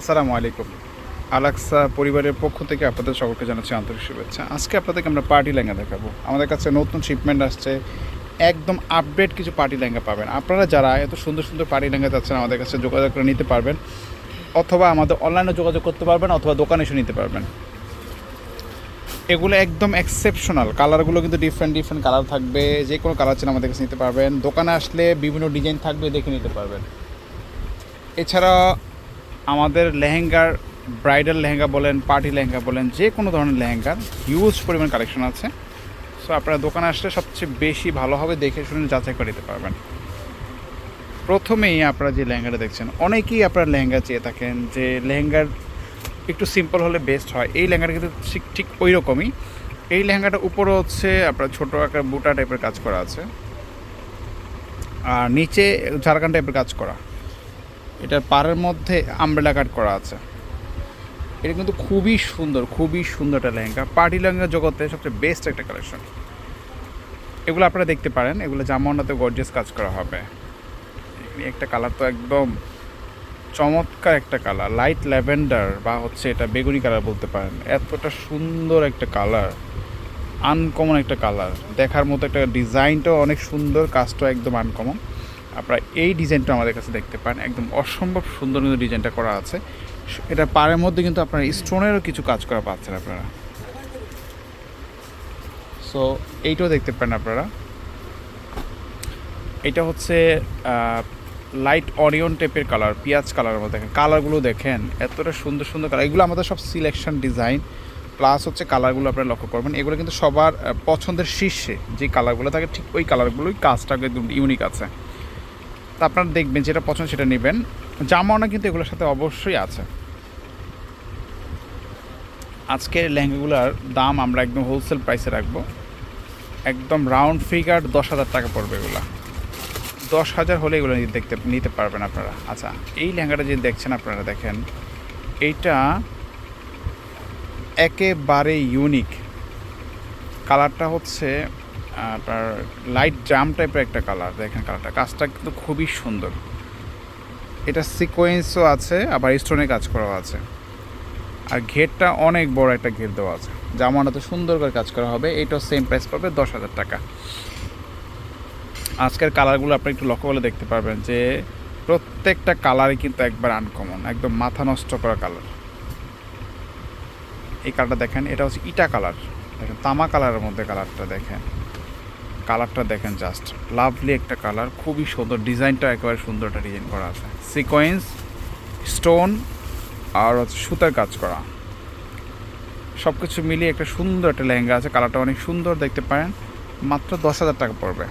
আসসালামু আলাইকুম। আলাক্সা পরিবারের পক্ষ থেকে আপনাদের সকলকে জানাচ্ছি আন্তরিক শুভেচ্ছা। আজকে আপনাদেরকে আমরা পার্টি লেহেঙ্গা দেখাবো। আমাদের কাছে নতুন শিপমেন্ট আসছে। একদম আপডেট কিছু পার্টি লেহেঙ্গা পাবেন। আপনারা যারা এত সুন্দর সুন্দর পার্টি লেহেঙ্গা যাচ্ছেন আমাদের কাছে যোগাযোগ করে নিতে পারবেন। অথবা আমাদের অনলাইনে যোগাযোগ করতে পারবেন, অথবা দোকানে এসে নিতে পারবেন। এগুলো একদম এক্সেপশনাল কালারগুলো কিন্তু ডিফারেন্ট ডিফারেন্ট কালার থাকবে। যে কোনো কালার চান আমাদের কাছে নিতে পারবেন। দোকানে আসলে বিভিন্ন ডিজাইন থাকবে, দেখে নিতে পারবেন। এছাড়া আমাদের লেহেঙ্গার ব্রাইডাল লেহেঙ্গা বলেন, পার্টি লেহেঙ্গা বলেন, যে কোনো ধরনের লেহেঙ্গার হিউজ পরিমাণ কালেকশন আছে। সো আপনারা দোকানে আসলে সবচেয়ে বেশি ভালো হবে দেখে শুনে যাচাই করে দিতে পারবেন। প্রথমেই আপনারা যে লেহেঙ্গাটা দেখছেন, অনেকেই আপনারা লেহেঙ্গা চেয়ে থাকেন যে লেহেঙ্গার একটু সিম্পল হলে বেস্ট হয়। এই লেহেঙ্গাটা কিন্তু ঠিক ঠিক ওই রকমই। এই লেহেঙ্গাটা উপরে হচ্ছে আপনার ছোটো আকার বুটা টাইপের কাজ করা আছে। আর নিচে ঝাড়খান টাইপের কাজ করা। এটার পাড়ের মধ্যে আমব্রেলা কাট করা আছে। এটা কিন্তু খুবই সুন্দর খুবই সুন্দর একটা লেহেঙ্গা। পার্টি লেহেঙ্গা জগতে সবচেয়ে বেস্ট একটা কালেকশন এগুলো আপনারা দেখতে পারেন, এগুলো জামানাতে গর্জিয়াস কাজ করা হবে। একটা কালার তো একদম চমৎকার একটা কালার লাইট ল্যাভেন্ডার বা হচ্ছে এটা বেগুনি কালার বলতে পারেন। এতটা সুন্দর একটা কালার আনকমন একটা কালার দেখার মতো একটা ডিজাইনটাও অনেক সুন্দর, কাজটাও একদম আনকমন আপনারা এই ডিজাইনটা আমাদের কাছে দেখতে পান। একদম অসম্ভব সুন্দর কিন্তু ডিজাইনটা করা আছে। এটা পাড়ের মধ্যে কিন্তু আপনারা স্টোনেরও কিছু কাজ করা পাচ্ছেন আপনারা। সো এইটাও দেখতে পান আপনারা। এটা হচ্ছে লাইট অরিয়ন টাইপের কালার পেঁয়াজ কালারের মধ্যে। দেখেন কালারগুলো দেখেন, এতটা সুন্দর সুন্দর কালার এগুলো আমাদের সব সিলেকশন ডিজাইন প্লাস হচ্ছে কালারগুলো আপনারা লক্ষ্য করবেন। এগুলো কিন্তু সবার পছন্দের শীর্ষে যে কালারগুলো থাকে, ঠিক ওই কালারগুলোই কাজটা একদম ইউনিক আছে। তা আপনারা দেখবেন, যেটা পছন্দ সেটা নেবেন। জামাওনা কিন্তু এগুলোর সাথে অবশ্যই আছে। আজকের লেহেঙ্গাগুলোর দাম আমরা একদম হোলসেল প্রাইসে রাখব। একদম রাউন্ড ফিগার দশ হাজার টাকা পড়বে এগুলো। দশ হাজার হলে এগুলো দেখতে, নিতে পারবেন আপনারা। আচ্ছা এই লেহেঙ্গাটা যে দেখছেন আপনারা, দেখেন। এইটা একেবারে ইউনিক কালারটা হচ্ছে আপনার লাইট জাম টাইপের একটা কালার দেখেন কালারটা কাজটা কিন্তু খুবই সুন্দর। এটা সিকোয়েন্সও আছে, আবার স্টোনে কাজ করাও আছে। আর ঘেরটা অনেক বড় একটা ঘের দেওয়া আছে। জামানা তো সুন্দর করে কাজ করা হবে, এটাও সেম প্রাইস পাবে দশ হাজার টাকা। আজকের কালারগুলো আপনি একটু লক্ষ্য করে দেখতে পারবেন যে, প্রত্যেকটা কালারই কিন্তু একবার আনকমন একদম মাথা নষ্ট করা কালার এই কালারটা দেখেন, এটা হচ্ছে ইটা কালার দেখেন, তামা কালারের মধ্যে কালারটা দেখেন। কালারটা দেখেন জাস্ট লাভলি একটা কালার, খুবই সুন্দর, ডিজাইনটা একেবারে সুন্দর একটা ডিজাইন করা আছে। সিকোয়েন্স স্টোন আর সুতার কাজ করা। সব কিছু মিলিয়ে একটা সুন্দর একটা লেহেঙ্গা আছে, কালারটা অনেক সুন্দর দেখতে পারেন। মাত্র দশ হাজার টাকা পড়বে।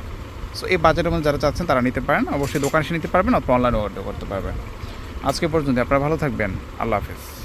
সো এই বাজারের মধ্যে যারা চাচ্ছেন তারা নিতে পারেন। অবশ্যই দোকানে এসে নিতে পারবেন অথবা অনলাইনে অর্ডার করতে পারবেন। আজকে পর্যন্ত আপনারা ভালো থাকবেন। আল্লাহ হাফিজ।